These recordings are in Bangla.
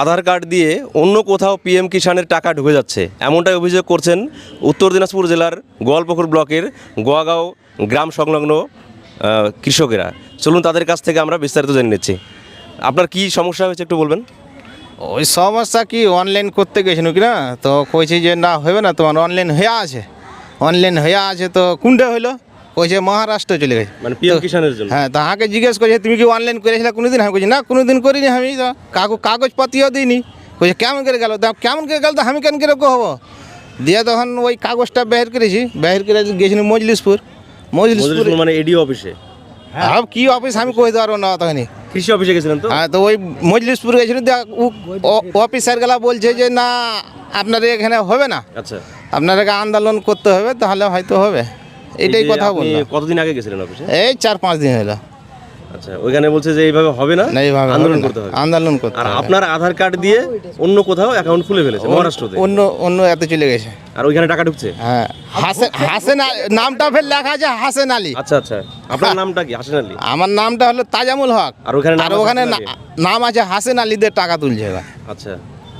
আধার কার্ড দিয়ে অন্য কোথাও পিএম কিষাণের টাকা ঢুকে যাচ্ছে। এমনটাই অভিযোগ করছেন উত্তর দিনাজপুর জেলার গোয়ালপুকুর ব্লকের গোয়াগাঁও গ্রাম সংলগ্ন কৃষকেরা। চলুন তাদের কাছ থেকে আমরা বিস্তারিত জেনে নিচ্ছি। আপনার কি সমস্যা হয়েছে একটু বলবেন? ওই সমস্যা কি অনলাইন করতে গেছিল কি না? তো কইছে যে না হবে না, তোমার অনলাইন হয়ে আছে। অনলাইন হয়ে আছে তো কোনটা হইল? কইছে মহারাষ্ট্র চলে গেছে। মানে পিএম কিষাণের জন্য? হ্যাঁ তো আমাকে জিজ্ঞেস করছে তুমি কি অনলাইন করেছিলে কোনোদিন? আমি কইছি না কোনোদিন করিনি আমি তো কাগজ কাগজপাতিও দিইনি। কইছে কেমন করে গেল? তা কেমন করে গেল তো আমি কেন করে হব? দিয়ে তখন ওই কাগজটা বের করেছি বের করে গেছিলাম মজলিশপুর মজলিসপুর মানে এডিও অফিসে হ্যাঁ। কি অফিস আমি কই পারব না তখনই। কৃষি অফিসে গেছিলেন তো? হ্যাঁ তো ওই মজলিসপুর গেছিল অফিসার গেলা বলছে যে না আপনার এখানে হবে না। আচ্ছা। আপনাকে আন্দোলন করতে হবে তাহলে হয়তো হবে। এটাই কথা বললাম। কতদিন আগে গেছিলেন অফিসে এই চার পাঁচ দিন হলো। আচ্ছা ওইখানে বলছে যে এইভাবে হবে না না এইভাবে আন্দোলন করতে হবে। আন্দোলন করতে আর আপনার আধার কার্ড দিয়ে অন্য কোথাও অ্যাকাউন্ট খুলে ফেলেছে মহারাষ্ট্রতে অন্য অন্য এতে চলে গেছে। আর ওইখানে টাকা ঢুকছে? হ্যাঁ। হাসেন হাসেন নামটা ফের লেখা আছে হাসেন আলী। আচ্ছা আচ্ছা। আপনার নামটা কি? হাসিন আলী? আমার নামটা হলো তাজামুল হক। আর ওখানে আর ওখানে? নাম আছে হাসেন আলীদের টাকা তুলছে আচ্ছা।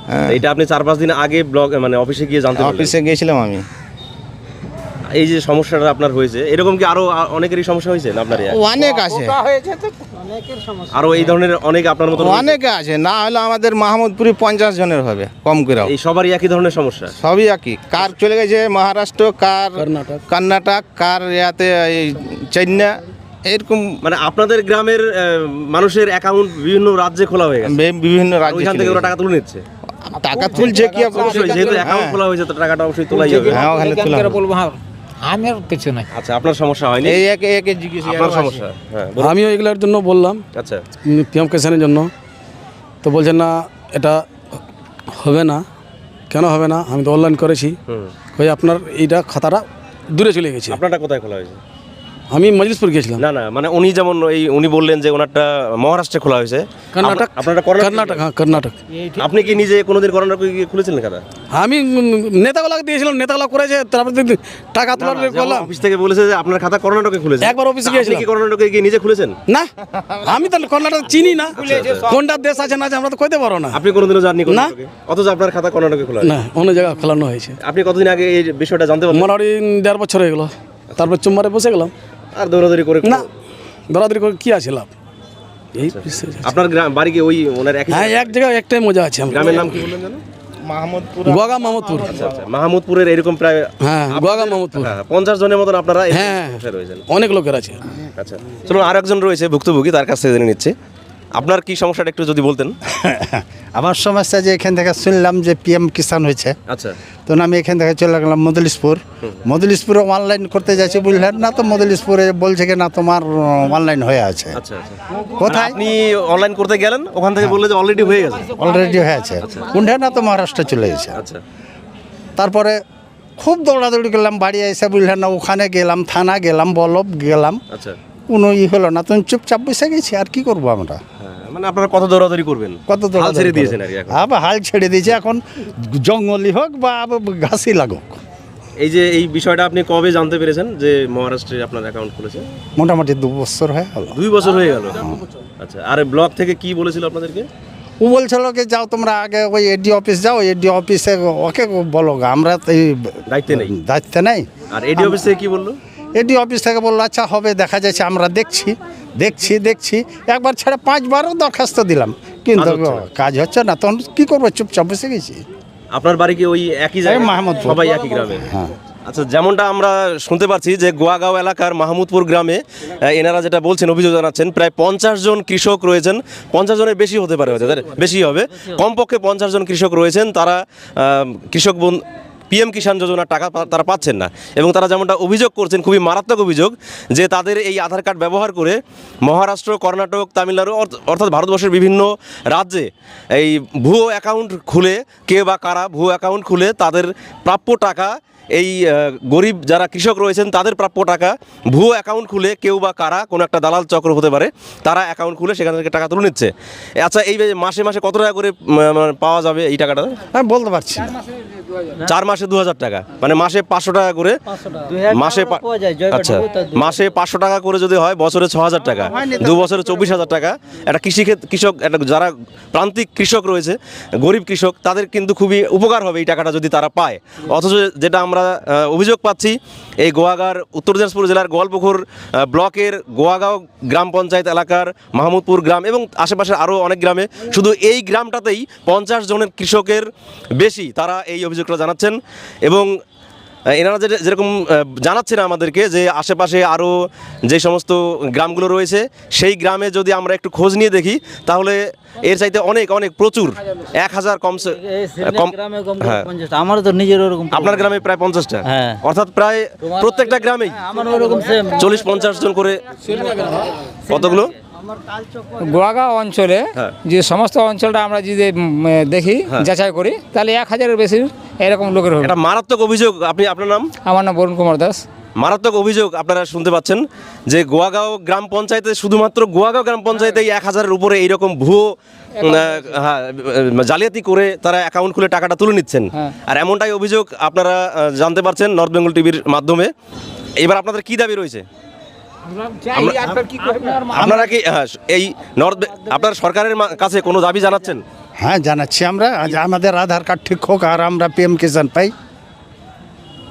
হ্যাঁ। এটা আপনি চার পাঁচ দিন আগে ব্লক মানে অফিসে গিয়ে জানতে অফিসে গেছিলাম আমি। এই যে সমস্যাটা আপনার হয়েছে এরকম কি আরও অনেকেরই সমস্যা হয়েছে না আপনার অনেক আছে। আরও এই ধরনের অনেক আপনার মতো অনেকে আছে না হলে আমাদের মাহমুদপুরি পঞ্চাশ জনের হবে কম করে এই সবারই একই ধরনের সমস্যা? সবই একই। কার চলে গেছে মহারাষ্ট্র কার কর্ণাটক। কার ইয়াতে এই চেন্নাই এরকম মানে আপনাদের গ্রামের মানুষের অ্যাকাউন্ট বিভিন্ন রাজ্যে খোলা হয়ে গেছে। বিভিন্ন রাজ্যে ওইখান থেকে ওরা টাকা তুলে নিচ্ছে? টাকা তুলছে কি অবশ্যই যেহেতু অ্যাকাউন্ট খোলা হয়েছে তো টাকাটা অবশ্যই তোলাই যাবে। হ্যাঁ ওখানে তোলা বলব হ্যাঁ। আমার কিছু নাই। আচ্ছা আপনার সমস্যা হয়নি? এই একে একে জিজ্ঞেস আপনার সমস্যা হ্যাঁ বলুন। আমিও এগুলোর জন্য বললাম। আচ্ছা। পিএম কিষানের জন্য। তো বলছেন না এটা হবে না। কেন হবে না? আমি তো অনলাইন করেছি। হুম। কই আপনার এইটা খাতাটা দূরে চলে গেছে। আপনারটা কোথায় খোলা হয়েছে? আমি মজলিসপুর গেছিলাম না না মানে উনি যেমন এই উনি বললেন যে ওনারটা মহারাষ্ট্রে খোলা হয়েছে। কর্ণাটক? আপনারটা কর্ণাটক কর্ণাটক হ্যাঁ কর্ণাটক। আপনি কি নিজে কোনোদিন কর্ণাটকে গিয়ে খুলেছিলেন খাতা আমি নেতাগুলাকে দিয়েছিলাম নেতাগুলা করেছে তারপরে টাকা তোলার করলাম। অফিস থেকে বলেছে যে আপনার খাতা কর্ণাটকে খুলেছে। একবার অফিসে গিয়েছিলাম। কি কর্ণাটকে গিয়ে নিজে খুলেছেন? না আমি তো কর্ণাটক চিনি না। কোনটা দেশ আছে না আছে আমরা তো কইতে পারো না। আপনি কোনোদিনও জাননি কর্ণাটকে? অথচ আপনার খাতা কর্ণাটকে খোলা না অন্য জায়গায় খোলানো হয়েছে। আপনি কতদিন আগে এই বিষয়টা জানতে পারলেন? মোটামুটি দেড় বছর হয়ে গেলো। তারপর চুম্বারে বসে গেলাম। আর দৌড়াদৌড়ি করে না দৌড়াদৌড়ি করে কি আছে লাভ? এই আপনার গ্রাম বাড়ি কি ওই ওনার এক হ্যাঁ এক জায়গায় একটাই মজা আছে গ্রামের নাম কি? বললেন জানো মাহমুদপুর মাহমুদপুর। আচ্ছা মাহমুদপুরের এরকম প্রায় হ্যাঁ মাহমুদপুর। হ্যাঁ, পঞ্চাশ জনের মতন আপনারা হ্যাঁ রয়েছেন। অনেক লোকের আছে। আচ্ছা চলুন আর একজন রয়েছে ভুক্তভোগী তার কাছ থেকে জেনে নিচ্ছে। আপনার কি সমস্যাটা একটু যদি বলতেন? আমার সমস্যা যে এখান থেকে শুনলাম যে পিএম কিষান হয়েছে। আচ্ছা। তো আমি এখান থেকে চলে গেলাম মদলিশপুর মদলিশপুরে অনলাইন করতে যাচ্ছি বুঝলেন না তো মদলিশপুরে বলছে কি না তোমার অনলাইন হয়ে আছে। আচ্ছা আচ্ছা। কোথায়? আপনি অনলাইন করতে গেলেন ওখান থেকে বললে যে অলরেডি হয়ে গেছে। অলরেডি হয়ে আছে। কোনটা না তো মহারাষ্ট্রে চলে গেছে। আচ্ছা। তারপরে খুব দৌড়াদৌড়ি করলাম বাড়ি এসে বুঝলেন না ওখানে গেলাম থানা গেলাম বলব গেলাম। আচ্ছা। কোনো ই হলো না তুমি চুপচাপ বসে গেছি আর কি করব আমরা? হ্যাঁ, মানে আপনারা কত দৌড়াদৌড়ি করবেন? কত হাল ছেড়ে দিয়েছেন আর আবার হাল ছেড়ে দিয়েছি এখন জঙ্গলই হোক বা ঘাসই লাগুক। এই যে এই বিষয়টা আপনি কবে জানতে পেরেছেন যে মহারাষ্ট্রে আপনার অ্যাকাউন্ট খুলেছে? মোটামুটি দু বছর হয়ে গেল। দুই বছর হয়ে গেল? আচ্ছা আর ব্লক থেকে কি বলেছিল আপনাদেরকে? ও বলছিল কি যাও তোমরা আগে ওই এডি অফিস যাও এডি অফিসে ওকে বলো আমরা তো এই দায়িত্বে নেই। দায়িত্বে নেই। আর এডি অফিসে কি বলল? এডি অফিস থেকে বলল আচ্ছা হবে দেখা যাচ্ছে আমরা দেখছি দেখছি দেখছি। একবার ছেড়ে পাঁচবারও দরখাস্ত দিলাম। কিন্তু কাজ হচ্ছে না। তখন কি করব চুপচাপ বসে গেছি। আপনার বাড়ি কি ওই একই জায়গায়? মাহমুদপুর। সবাই একই গ্রামে? হ্যাঁ। আচ্ছা যেমনটা আমরা শুনতে পাচ্ছি যে গোয়াগাঁও এলাকার মাহমুদপুর গ্রামে এনারা যেটা বলছেন অভিযোগ জানাচ্ছেন প্রায় পঞ্চাশ জন কৃষক রয়েছেন। পঞ্চাশ জনের বেশি হতে পারে হয়তো, বেশি হবে। কমপক্ষে পঞ্চাশ জন কৃষক রয়েছেন। তারা কৃষক পিএম কিষাণ যোজনার টাকা তারা পাচ্ছেন না। এবং তারা যেমনটা অভিযোগ করছেন, খুবই মারাত্মক অভিযোগ যে তাদের এই আধার কার্ড ব্যবহার করে মহারাষ্ট্র, কর্ণাটক, তামিলনাড়ু, অর্থ- অর্থাৎ ভারতবর্ষের বিভিন্ন রাজ্যে এই ভুয়ো অ্যাকাউন্ট খুলে কে বা কারা ভুয়ো অ্যাকাউন্ট খুলে তাদের প্রাপ্য টাকা, এই গরিব যারা কৃষক রয়েছেন তাদের প্রাপ্য টাকা ভুয়ো অ্যাকাউন্ট খুলে কেউ বা কারা, কোনো একটা দালাল চক্র হতে পারে, তারা অ্যাকাউন্ট খুলে সেখান থেকে টাকা তুলে নিচ্ছে। আচ্ছা এই মাসে মাসে কত টাকা করে পাওয়া যাবে এই টাকাটা? হ্যাঁ বলতে পারছি চার মাসে দু হাজার টাকা। মানে মাসে পাঁচশো টাকা করে মাসে আচ্ছা। মাসে পাঁচশো টাকা করে যদি হয় বছরে ছ হাজার টাকা। দু বছরে চব্বিশ হাজার টাকা। একটা কৃষি ক্ষেত- কৃষক একটা যারা প্রান্তিক কৃষক রয়েছে গরিব কৃষক তাদের কিন্তু খুবই উপকার হবে এই টাকাটা যদি তারা পায়। অথচ যেটা আমরা অভিযোগ পাচ্ছি এই গোয়াগার উত্তর দিনাজপুর জেলার গোয়ালপুকুর ব্লকের গোয়াগাঁও গ্রাম পঞ্চায়েত এলাকার মাহমুদপুর গ্রাম এবং আশেপাশের আরও অনেক গ্রামে শুধু এই গ্রামটাতেই পঞ্চাশ জনের কৃষকের বেশি তারা এই অভিযোগটা জানাচ্ছেন এবং এনারা যে যেরকম জানাচ্ছেন আমাদেরকে যে আশেপাশে আরও যে সমস্ত গ্রামগুলো রয়েছে সেই গ্রামে যদি আমরা একটু খোঁজ নিয়ে দেখি তাহলে এর চাইতে অনেক অনেক প্রচুর। এক হাজার কম সে- কম হ্যাঁ। আমারও তো নিজের ওরকম আপনার গ্রামে প্রায় পঞ্চাশটা? হ্যাঁ। অর্থাৎ প্রায় প্রত্যেকটা গ্রামেই? আমার ওরকম চল্লিশ পঞ্চাশ জন করে কতগুলো? গোয়াগাঁও অঞ্চলে হ্যাঁ। যে সমস্ত অঞ্চলটা আমরা যদি দেখি যাচাই করি তাহলে এক হাজারের বেশি এরকম লোকের হবে। এটা মারাত্মক অভিযোগ আপনি আপনার নাম? আমার নাম বরুণ কুমার দাস। মারাত্মক অভিযোগ আপনারা শুনতে পাচ্ছেন যে গোয়াগাঁও গ্রাম পঞ্চায়েতে শুধুমাত্র গোয়াগাঁও গ্রাম পঞ্চায়েতে এক হাজারের উপরে এইরকম ভুয়ো হ্যাঁ, জালিয়াতি করে তারা অ্যাকাউন্ট খুলে টাকাটা তুলে নিচ্ছেন। হ্যাঁ। আর এমনটাই অভিযোগ আপনারা জানতে পারছেন নর্থ বেঙ্গল টিভির মাধ্যমে। এবার আপনাদের কি দাবি রয়েছে? আপনারা কি হ্যাঁ, এই নর্থ আপনারা সরকারের মা- কাছে কোনো দাবি জানাচ্ছেন? হ্যাঁ জানাচ্ছি আমরা। আমাদের আধার কার্ড ঠিক হোক আর আমরা পিএম কিষাণ পাই।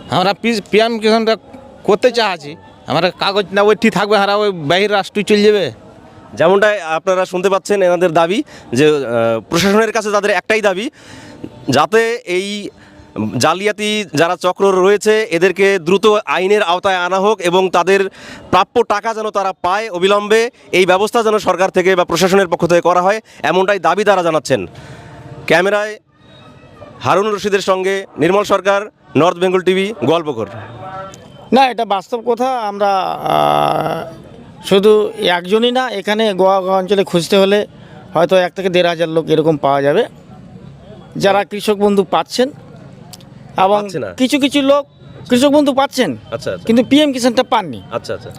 আমরা পিএম কিষানটা করতে চাচ্ছি। আমরা কাগজ না ওই ঠিক থাকবে হারা ওই বাহির রাষ্ট্রই চলে যাবে। যেমনটা আপনারা শুনতে পাচ্ছেন এনাদের দাবি যে প্রশাসনের কাছে তাদের একটাই দাবি যাতে এই জালিয়াতি যারা চক্র রয়েছে, এদেরকে দ্রুত আইনের আওতায় আনা হোক এবং তাদের প্রাপ্য টাকা যেন তারা পায় অবিলম্বে, এই ব্যবস্থা যেন সরকার থেকে বা প্রশাসনের পক্ষ থেকে করা হয় এমনটাই দাবি তারা জানাচ্ছেন। ক্যামেরায় হারুন রশিদের সঙ্গে নির্মল সরকার, নর্থ বেঙ্গল টিভি গল্পকর না, এটা বাস্তব কথা, আমরা শুধু একজনই না, এখানে গোয়া গোয়া অঞ্চলে খুঁজতে হলে হয়তো এক থেকে দেড় হাজার লোক এরকম পাওয়া যাবে। যারা কৃষক বন্ধু পাচ্ছেন এবং পাচ্ছে না। কিছু কিছু লোক কৃষক বন্ধু পাচ্ছেন আচ্ছা আচ্ছা। কিন্তু পিএম কিষানটা পাননি। আচ্ছা আচ্ছা।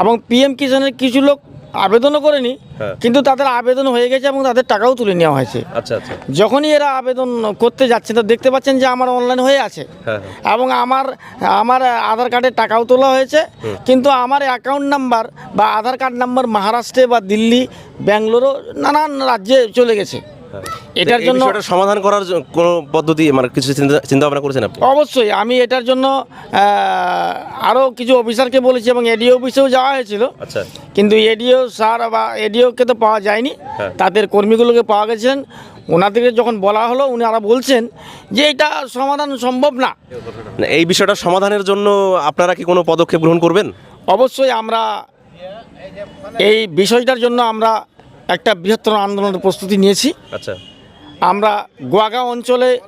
এবং পিএম কিষানের কিছু লোক আবেদনও করেনি হ্যাঁ। কিন্তু তাদের আবেদন হয়ে গেছে এবং তাদের টাকাও তুলে নেওয়া হয়েছে। আচ্ছা আচ্ছা। যখনই এরা আবেদন করতে যাচ্ছেন তো দেখতে পাচ্ছেন যে আমার অনলাইন হয়ে আছে। হ্যাঁ এবং আমার আমার আধার কার্ডের টাকাও তোলা হয়েছে। কিন্তু আমার অ্যাকাউন্ট নাম্বার বা আধার কার্ড নাম্বার মহারাষ্ট্রে বা দিল্লি ব্যাঙ্গালোরও নানান রাজ্যে চলে গেছে। এটার জন্য সমাধান করার কোনো পদ্ধতি মানে কিছু চিন্তা চিন্তা ভাবনা করেছেন আপনি? অবশ্যই আমি এটার জন্য আরও কিছু অফিসারকে বলেছি এবং এডিও অফিসেও যাওয়া হয়েছিল। আচ্ছা। কিন্তু এডিও স্যার বা এডিওকে তো পাওয়া যায়নি। হ্যাঁ। তাদের কর্মীগুলোকে পাওয়া গেছিলেন ওনাদেরকে যখন বলা হলো উনারা বলছেন যে এটা সমাধান সম্ভব না। না, এই বিষয়টা সমাধানের জন্য আপনারা কি কোনো পদক্ষেপ গ্রহণ করবেন? অবশ্যই আমরা এই বিষয়টার জন্য আমরা একটা বৃহত্তর আন্দোলনের প্রস্তুতি নিয়েছি। আচ্ছা। আমরা গোয়াগাঁও অঞ্চলে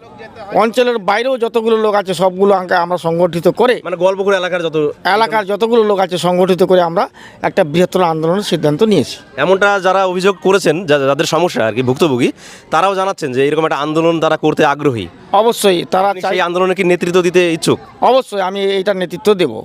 অঞ্চলের বাইরেও যতগুলো লোক আছে সবগুলো আঙ্কে আমরা সংগঠিত করে মানে গল্পগুলো এলাকার যত এলাকার যতগুলো লোক আছে সংগঠিত করে আমরা একটা বৃহত্তর আন্দোলনের সিদ্ধান্ত নিয়েছি। এমনটা যারা অভিযোগ করেছেন যা- যাদের সমস্যা আর কি ভুক্তভোগী তারাও জানাচ্ছেন যে এরকম একটা আন্দোলন তারা করতে আগ্রহী। অবশ্যই তারা চাই সেই আন্দোলনে কি নেতৃত্ব দিতে ইচ্ছুক? অবশ্যই আমি এইটার নেতৃত্ব দেব।